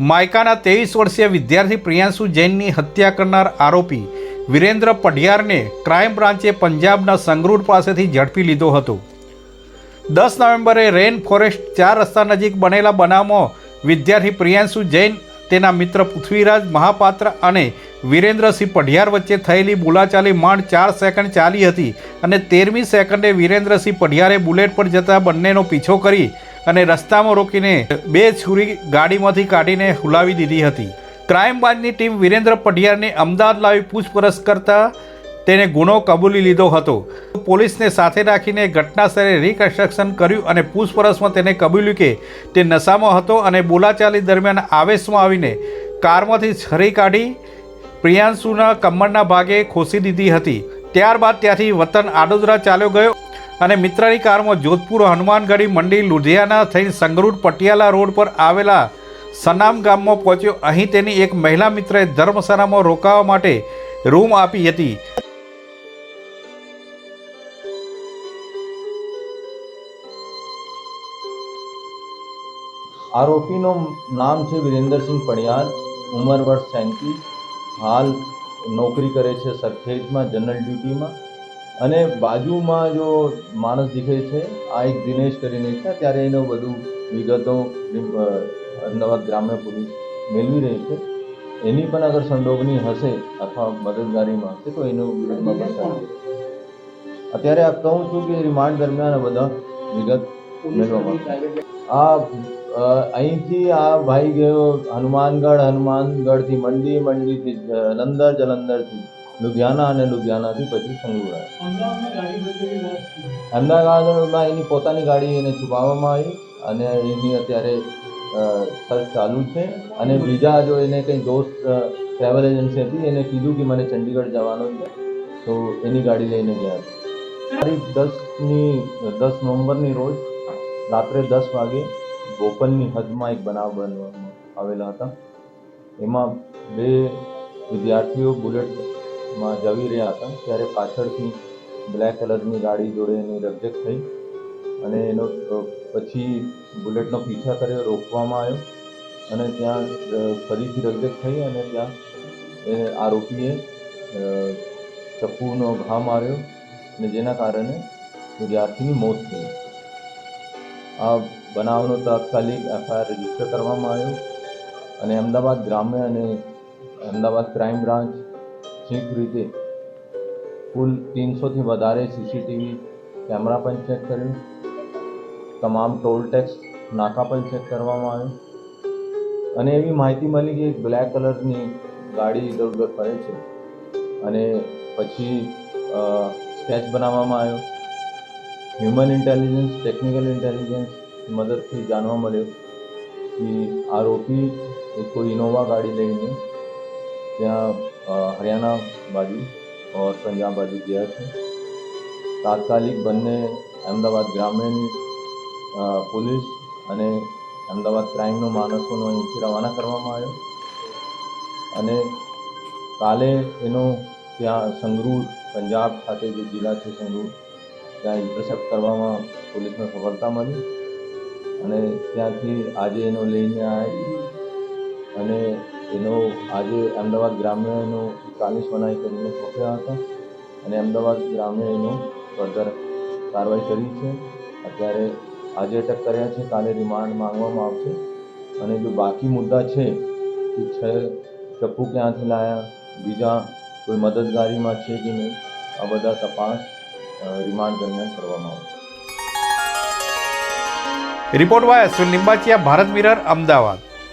માયકાના ત્રેવીસ વર્ષીય વિદ્યાર્થી પ્રિયાંશુ જૈનની હત્યા કરનાર આરોપી વિરેન્દ્ર પઢિયારને ક્રાઇમ બ્રાન્ચે પંજાબના સંગરૂર પાસેથી ઝડપી લીધો હતો. દસ નવેમ્બરે રેન ફોરેસ્ટ ચાર રસ્તા નજીક બનેલા બનાવમાં વિદ્યાર્થી પ્રિયાંશુ જૈન, તેના મિત્ર પૃથ્વીરાજ મહાપાત્ર અને વિરેન્દ્રસિંહ પઢિયાર વચ્ચે થયેલી બોલાચાલી માંડ ચાર સેકન્ડ ચાલી હતી અને તેરમી સેકન્ડે વિરેન્દ્રસિંહ પઢિયારે બુલેટ પર જતા બંનેનો પીછો કરી અને રસ્તામાં રોકીને બે છુરી ગાડીમાંથી કાઢીને હુલાવી દીધી હતી. ક્રાઇમ બ્રાન્ચની ટીમ વિરેન્દ્ર પઢિયારને અમદાવાદ લાવી પૂછપરછ કરતા તેને ગુનો કબૂલી લીધો હતો. પોલીસને સાથે રાખીને ઘટના સ્થળે રિકન્સ્ટ્રક્શન કર્યું અને પૂછપરછમાં તેને કબૂલ્યું કે તે નશામાં હતો અને બોલાચાલી દરમિયાન આવેશમાં આવીને કારમાંથી છરી કાઢી પ્રિયાંશુના કમરના ભાગે ખોસી દીધી હતી. ત્યારબાદ ત્યાંથી વતન આડોદરા ચાલ્યો ગયો. અને મિત્રની કારમાં જોધપુર હનુમાનગઢી મંડી લુધિયાના થઈને સંગરૂર પટિયાલા રોડ પર આવેલા સનામ ગામમાં પહોંચ્યો. અહીં તેની એક મહિલા મિત્રએ ધર્મશાળામાં રોકાવા માટે રૂમ આપી હતી. આરોપીનું નામ છે વિરેન્દ્રસિંહ પણિયાર ઉંમર વર્ષ સેંત્રીસ હાલ નોકરી કરે છે સરખેજમાં, જનરલ ડ્યુટીમાં. અને બાજુમાં જો માણસ દેખાય છે, આ એક દિનેશ કરીને છે, ત્યારે એનો બધું વિગતો અમદાવાદ ગ્રામ્ય પોલીસ મેળવી રહી છે. એની પણ અગર સંડોગની હશે અથવા મદદગારીમાં હશે, તો એનો વિરોધમાં પણ અત્યારે આ કહું છું કે રિમાન્ડ દરમિયાન બધા વિગત મેળવવા આ અહીંથી આ ભાઈ ગયો હનુમાનગઢ, હનુમાનગઢથી મંડી, મંડીથી જલંધર જલંધરથી. લુધિયાના અને લુધિયાનાથી પછી આવ્યો અમદાવાદમાં એની પોતાની ગાડી એને છુપાવવામાં આવી અને એની અત્યારે સર્ચ ચાલુ છે. અને બીજા જો એને કંઈ દોસ્ત ટ્રાવેલ એજન્સી હતી એને કીધું કે મને ચંડીગઢ જવાનું છે. તો એની ગાડી લઈને ગયા. તારીખ દસની દસ નવેમ્બરની રોજ રાત્રે દસ વાગે બોપલની હદમાં એક બનાવ બનવામાં આવેલા હતા. એમાં બે વિદ્યાર્થીઓ બુલેટમાં જવી રહ્યા હતા, ત્યારે પાછળથી બ્લેક કલરની ગાડી જોડે એની રકઝક થઈ અને એનો પછી બુલેટનો પીછા કર્યો, રોકવામાં આવ્યો અને ત્યાં ફરીથી રકઝક થઈ અને ત્યાં એ આરોપીએ ચપ્પુનો ઘા માર્યો અને જેના કારણે વિદ્યાર્થીની મોત થઈ. આ બનાવનો તાત્કાલિક એફઆઈઆર રજિસ્ટર કરવામાં આવ્યો અને અમદાવાદ ગ્રામ્ય અને અમદાવાદ ક્રાઇમ બ્રાન્ચ સંયુક્ત રીતે કુલ ત્રણસોથી વધારે સીસીટીવી કેમેરા પણ ચેક કર્યું. તમામ ટોલ ટેક્સ નાકા પણ ચેક કરવામાં આવ્યો. અને એવી માહિતી મળી કે એક બ્લેક કલરની ગાડી ઇધર ઉધર ફરે છે. અને પછી સ્કેચ બનાવવામાં આવ્યો. હ્યુમન ઇન્ટેલિજન્સ ટેકનિકલ ઇન્ટેલિજન્સ મદદથી જાણવા મળ્યું કે આરોપી એક કોઈ ઇનોવા ગાડી લઈને ત્યાં હરિયાણા બાજુ પંજાબ બાજુ ગયા છે તાત્કાલિક બંને અમદાવાદ ગ્રામીણ પોલીસ અને અમદાવાદ ક્રાઇમનો માણસોનો અહીંથી રવાના કરવામાં આવ્યો અને કાલે એનો ત્યાં સંગરૂર પંજાબ ખાતે જે જિલ્લા છે સંગરૂર ત્યાં ઇન્ટરસેપ્ટ કરવામાં પોલીસને સફળતા મળી અને ત્યાંથી આજે એનો લઈને આવી અને એનો આજે અમદાવાદ ગ્રામ્ય એનો ચાલીસ મનાઈ કરીને પકડ્યા હતા અને અમદાવાદ ગ્રામ્ય એનો ફર્ધર કાર્યવાહી કરી છે. અત્યારે આજે અટક કર્યા છે, કાલે રિમાન્ડ માંગવામાં આવશે. અને જો બાકી મુદ્દા છે કે છે, ચપ્પુ ક્યાંથી લાયા, બીજા કોઈ મદદગારીમાં છે કે નહીં, આ બધા તપાસ રિમાન્ડ દરમિયાન કરવામાં આવશે. Report by Ashwin Limbachiya Bharat Mirror, Ahmedabad.